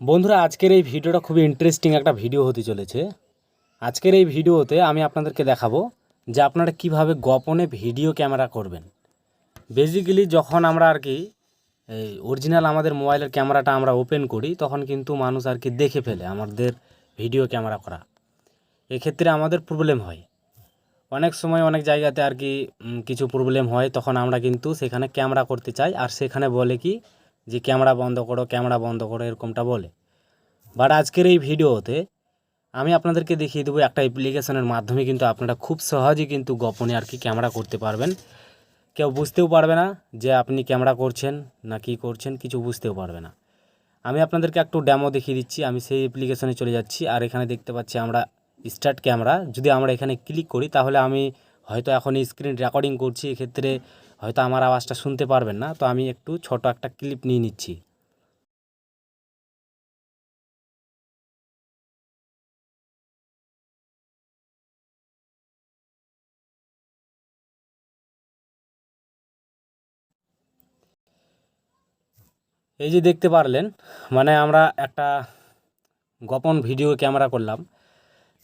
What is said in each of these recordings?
বন্ধুরা, আজকের এই ভিডিওটা খুবই ইন্টারেস্টিং একটা ভিডিও হতে চলেছে। আজকের এই ভিডিওতে আমি আপনাদেরকে দেখাবো যে আপনারা কীভাবে গোপনে ভিডিও ক্যামেরা করবেন। বেসিক্যালি যখন আমরা আর কি, এই অরিজিনাল আমাদের মোবাইলের ক্যামেরাটা আমরা ওপেন করি, তখন কিন্তু মানুষ আর কি দেখে ফেলে আমাদের ভিডিও ক্যামেরা করা। এক্ষেত্রে আমাদের প্রবলেম হয়। অনেক সময় অনেক জায়গাতে আর কি কিছু প্রবলেম হয়, তখন আমরা কিন্তু সেখানে ক্যামেরা করতে চাই, আর সেখানে বলে কি যে ক্যামেরা বন্ধ করো, ক্যামেরা বন্ধ করো, এরকমটা বলে। বাট আজকের এই ভিডিওতে আমি আপনাদেরকে দেখিয়ে দেবো একটা অ্যাপ্লিকেশনের মাধ্যমে কিন্তু আপনারা খুব সহজেই কিন্তু গোপনে আর কি ক্যামেরা করতে পারবেন। কেউ বুঝতেও পারবে না যে আপনি ক্যামেরা করছেন না কি করছেন, কিছু বুঝতেও পারবে না। আমি আপনাদেরকে একটু ড্যামো দেখিয়ে দিচ্ছি, আমি সেই অ্যাপ্লিকেশনে চলে যাচ্ছি, আর এখানে দেখতে পাচ্ছি আমরা স্টার্ট ক্যামেরা যদি আমরা এখানে ক্লিক করি, তাহলে আমি হয়তো এখন স্ক্রিন রেকর্ডিং করছি, এক্ষেত্রে হয়তো আমার আওয়াজটা শুনতে পারবেন না, তো আমি একটু ছোট একটা ক্লিপ নিয়ে নিচ্ছি। এই যে দেখতে পারলেন মানে আমরা একটা গোপন ভিডিও ক্যামেরা করলাম।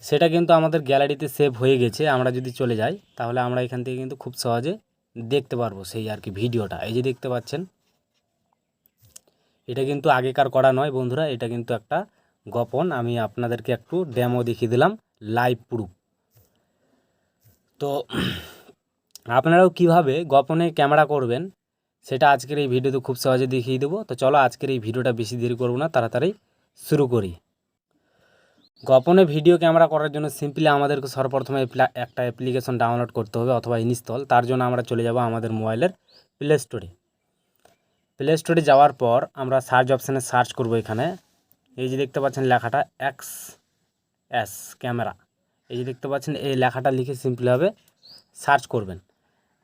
সেটা কিন্তু আমাদের গ্যালারিতে সেভ হয়ে গেছে, আমরা যদি চলে যাই, তাহলে আমরা এখান থেকে কিন্তু খুব সহজে দেখতে পারব সেই আর কি ভিডিওটা। এই যে দেখতে পাচ্ছেন, এটা কিন্তু আগেকার করা নয় বন্ধুরা, এটা কিন্তু একটা গোপন। আমি আপনাদেরকে একটু ডেমো দেখিয়ে দিলাম লাইভ প্রুফ তো আপনারাও কীভাবে গোপনে ক্যামেরা করবেন, সেটা আজকের এই ভিডিওতে খুব সহজে দেখিয়ে দেবো। তো চলো আজকের এই ভিডিওটা বেশি দেরি করব না, তাড়াতাড়ি শুরু করি। গোপনে ভিডিও ক্যামেরা করার জন্য সিম্পলি আমাদেরকে সর্বপ্রথমে একটা অ্যাপ্লিকেশন ডাউনলোড করতে হবে অথবা ইনস্টল তার জন্য আমরা চলে যাব আমাদের মোবাইলের প্লে স্টোরে প্লে স্টোরে যাওয়ার পর আমরা সার্চ অপশানে সার্চ করব এখানে। এই যে দেখতে পাচ্ছেন লেখাটা এক্স এস ক্যামেরা। এই যে দেখতে পাচ্ছেন, এই লেখাটা লিখে সিম্পলিভাবে সার্চ করবেন।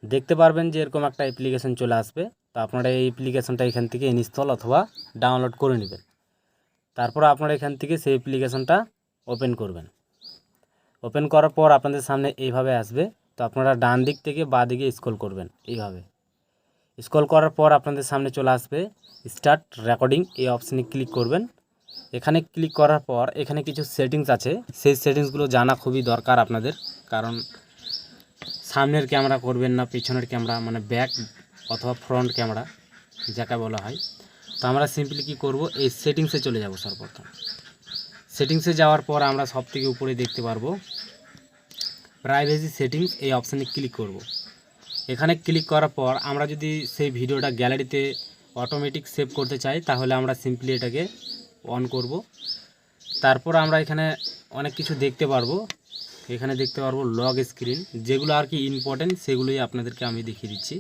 দেখতে পারবেন যে এরকম একটা অ্যাপ্লিকেশন চলে আসবে। তো আপনারা এই অ্যাপ্লিকেশনটা এখান থেকে ইনস্টল অথবা ডাউনলোড করে নেবেন। তারপর আপনারা এখান থেকে সেই অ্যাপ্লিকেশনটা ওপেন করবেন। ওপেন করার পর আপনাদের সামনে এইভাবে আসবে। তো আপনারা ডান দিক থেকে বাঁ দিকে স্ক্রল করবেন এইভাবে। স্ক্রল করার পর আপনাদের সামনে চলে আসবে স্টার্ট রেকর্ডিং এই অপশানে ক্লিক করবেন। এখানে ক্লিক করার পর এখানে কিছু সেটিংস আছে। সেই সেটিংসগুলো জানা খুবই দরকার আপনাদের। কারণ সামনের ক্যামেরা করবেন না, পিছনের ক্যামেরা মানে ব্যাক অথবা ফ্রন্ট ক্যামেরা যাকে বলা হয়। তো আমরা সিম্পলি কী করব? এই সেটিংসে চলে যাব সর্বপ্রথম। সেটিংসে যাওয়ার পর আমরা সব থেকে উপরে দেখতে পারব। প্রাইভেসি সেটিংস এই অপশানে ক্লিক করব। এখানে ক্লিক করার পর আমরা যদি সেই ভিডিওটা গ্যালারিতে অটোমেটিক সেভ করতে চাই, তাহলে আমরা সিম্পলি এটাকে অন করব। তারপর আমরা এখানে অনেক কিছু দেখতে পারব। এখানে দেখতে পারব লগ স্ক্রিন যেগুলো আর কি ইম্পর্টেন্ট সেগুলোই আপনাদেরকে আমি দেখিয়ে দিচ্ছি।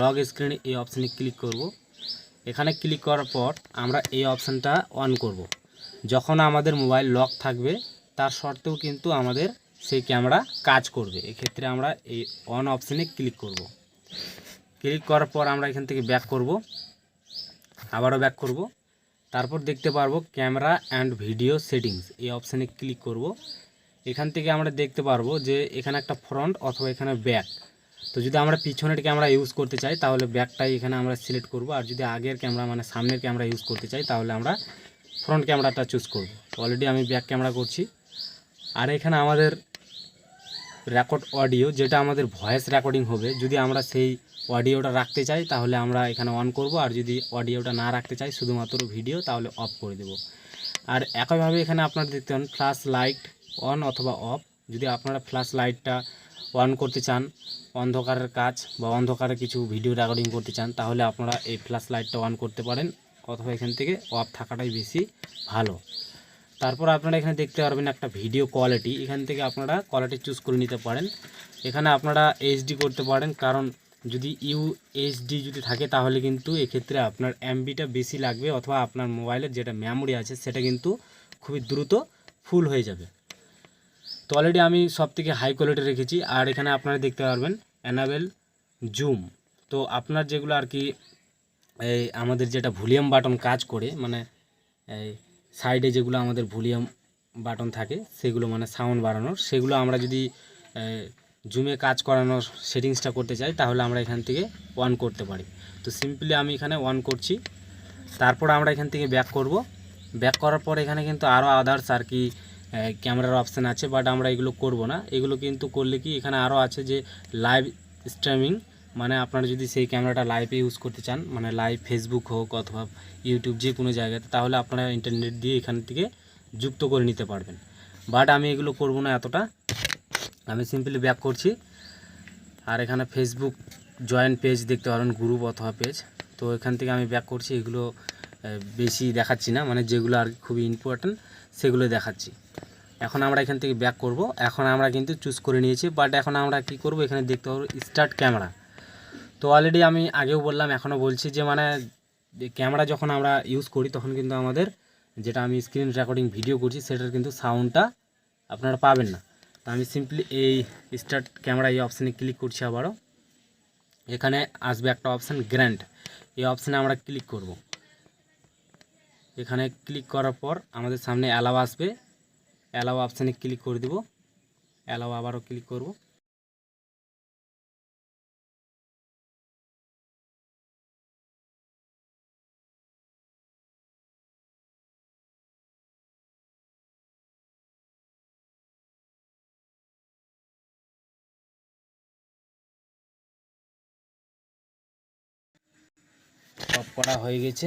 লগ স্ক্রিন এই অপশানে ক্লিক করব। এখানে ক্লিক করার পর আমরা এই অপশানটা অন করব। যখন আমাদের মোবাইল লক থাকবে, তার সত্ত্বেও কিন্তু আমাদের সেই ক্যামেরা কাজ করবে। এক্ষেত্রে আমরা এই অন অপশানে ক্লিক করব। ক্লিক করার পর আমরা এখান থেকে ব্যাক করব। আবারও ব্যাক করব। তারপর দেখতে পারব ক্যামেরা অ্যান্ড ভিডিও সেটিংস এই অপশানে ক্লিক করব। এখান থেকে আমরা দেখতে পারব যে এখানে একটা ফ্রন্ট অথবা এখানে ব্যাক তো যদি আমরা পিছনের ক্যামেরা ইউজ করতে চাই, তাহলে ব্যাকটাই এখানে আমরা সিলেক্ট করব। আর যদি আগের ক্যামেরা মানে সামনের ক্যামেরা ইউজ করতে চাই, তাহলে আমরা ফ্রন্ট ক্যামেরাটা চুজ করব। অলরেডি আমি ব্যাক ক্যামেরা করছি। আর এখানে আমাদের রেকর্ড অডিও যেটা আমাদের ভয়েস রেকর্ডিং হবে, যদি আমরা সেই অডিওটা রাখতে চাই, তাহলে আমরা এখানে অন করব। আর যদি অডিওটা না রাখতে চাই, শুধুমাত্র ভিডিও তাহলে অফ করে দেব। আর একইভাবে এখানে আপনারা দেখতে পান ফ্ল্যাশ লাইট অন অথবা অফ যদি আপনারা ফ্ল্যাশ লাইটটা অন করতে চান, অন্ধকারের কাজ বা অন্ধকারে কিছু ভিডিও রেকর্ডিং করতে চান, তাহলে আপনারা এই ফ্ল্যাশ লাইটটা অন করতে পারেন। অথবা এখান থেকে অফ থাকাটাই বেশি ভালো। তারপর আপনারা এখানে দেখতে পারবেন একটা ভিডিও কোয়ালিটি এখান থেকে আপনারা কোয়ালিটি চুজ করে নিতে পারেন। এখানে আপনারা এইচডি করতে পারেন, কারণ যদি ইউ এইচডি যদি থাকে, তাহলে কিন্তু এক্ষেত্রে আপনার এমবিটা বেশি লাগবে, অথবা আপনার মোবাইলের যেটা মেমোরি আছে, সেটা কিন্তু খুবই দ্রুত ফুল হয়ে যাবে। তো অলরেডি আমি সব থেকে হাই কোয়ালিটি রেখেছি, আর এখানে আপনারা দেখতে পারবেন অ্যানাবেল জুম তো আপনার যেগুলো আর কি এই আমাদের যেটা ভলিউম বাটন কাজ করে মানে এই সাইডে যেগুলো আমাদের ভলিউম বাটন থাকে, সেগুলো মানে সাউন্ড বাড়ানোর, সেগুলো আমরা যদি জুমে কাজ করানোর সেটিংসটা করতে চাই, তাহলে আমরা এখান থেকে অন করতে পারি। তো সিম্পলি আমি এখানে অন করছি। তারপর আমরা এখান থেকে ব্যাক করব। ব্যাক করার পর এখানে কিন্তু আরও আদার্স আর কি ক্যামেরার অপশান আছে বাট আমরা এগুলো করব না। এগুলো কিন্তু করলে কি এখানে আরও আছে যে লাইভ স্ট্রিমিং মানে আপনারা যদি সেই ক্যামেরাটা লাইভে ইউজ করতে চান মানে লাইভ ফেসবুক হোক অথবা ইউটিউব যে কোনো জায়গাতে, তাহলে আপনারা ইন্টারনেট দিয়ে এখান থেকে যুক্ত করে নিতে পারবেন। বাট আমি এগুলো করব না এতটা। আমি সিম্পলি ব্যাক করছি। আর এখানে ফেসবুক জয়েন্ট পেজ দেখতে পারেন গ্রুপ অথবা পেজ তো এখান থেকে আমি ব্যাক করছি, এগুলো বেশি দেখাচ্ছি না। মানে যেগুলো আর খুবই ইম্পর্ট্যান্ট সেগুলো দেখাচ্ছি। এখন আমরা এখান থেকে ব্যাক করব। এখন আমরা কিন্তু চুজ করে নিয়েছি। বাট এখন আমরা কি করব? এখানে দেখতে পাবো স্টার্ট ক্যামেরা তো অলরেডি আমি আগেও বললাম এখনও বলছি যে মানে ক্যামেরা যখন আমরা ইউজ করি তখন কিন্তু আমাদের যেটা আমি স্ক্রিন রেকর্ডিং ভিডিও করছি সেটার কিন্তু সাউন্ডটা আপনারা পাবেন না। তো আমি সিম্পলি এই স্টার্ট ক্যামেরা এই অপশানে ক্লিক করছি আবারও। এখানে আসবে একটা অপশান গ্র্যান্ড এই অপশানে আমরা ক্লিক করব। এখানে ক্লিক করার পর আমাদের সামনে অ্যালাও আসবে। অ্যালাও অপশানে ক্লিক করে দিব। অ্যালাও আবারও ক্লিক করব। অফ করা হয়ে গেছে।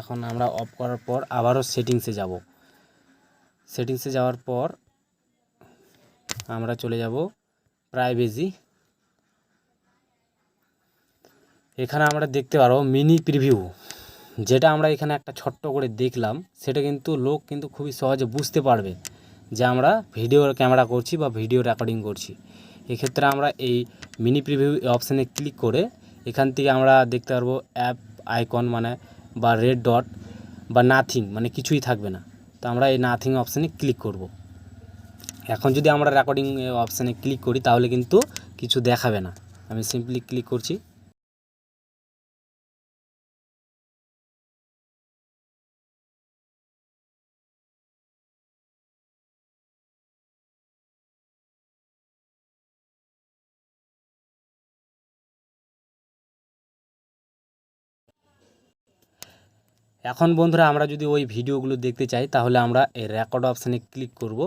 এখন আমরা অফ করার পর আবারও সেটিংসে যাব। সেটিংসে যাওয়ার পর আমরা চলে যাব প্রাইভেসি। এখানে আমরা দেখতে পারব মিনি প্রিভিউ। যেটা আমরা এখানে একটা ছোট্ট করে দেখলাম, সেটা কিন্তু লোক কিন্তু খুবই সহজে বুঝতে পারবে যে আমরা ভিডিও ক্যামেরা করছি বা ভিডিও রেকর্ডিং করছি। এক্ষেত্রে আমরা এই মিনি প্রিভিউ অপশানে ক্লিক করে এখান থেকে আমরা দেখতে পারব অ্যাপ আইকন মানে বা রেড ডট বা নাথিং মানে কিছুই থাকবে না। তো আমরা এই নাথিং অপশানে ক্লিক করব। এখন যদি আমরা রেকর্ডিং অপশানে ক্লিক করি তাহলে কিন্তু কিছু দেখাবে না। আমি সিম্পলি ক্লিক করছি। এখন বন্ধুরা আমরা যদি ওই ভিডিওগুলো দেখতে চাই, তাহলে আমরা এই রেকর্ড অপশানে ক্লিক করব।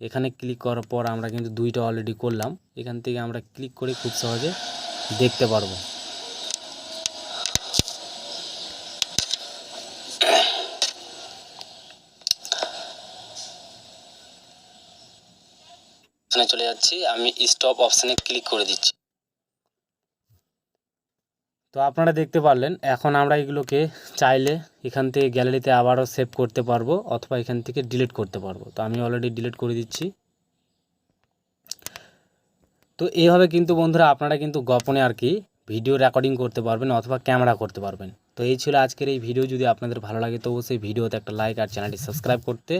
এখানে ক্লিক করার পর আমরা কিন্তু দুইটা অলরেডি করলাম। এখান থেকে আমরা ক্লিক করে খুব সহজে দেখতে পারব। চলে যাচ্ছি, আমি স্টপ অপশানে ক্লিক করে দিচ্ছি। তো আপনারা দেখতে পারলেন, এখন আমরা এগুলোকে চাইলে এখান থেকে গ্যালারিতে আবারও সেভ করতে পারব অথবা এখান থেকে ডিলিট করতে পারব। তো আমি অলরেডি ডিলিট করে দিচ্ছি। তো এইভাবে কিন্তু বন্ধুরা আপনারা কিন্তু গোপনে আর কি ভিডিও রেকর্ডিং করতে পারবেন অথবা ক্যামেরা করতে পারবেন। তো এই ছিল আজকের এই ভিডিও যদি আপনাদের ভালো লাগে তো অবশ্যই ভিডিওতে একটা লাইক আর চ্যানেলটি সাবস্ক্রাইব করতে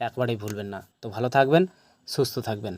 একবারেই ভুলবেন না। তো ভালো থাকবেন, সুস্থ থাকবেন।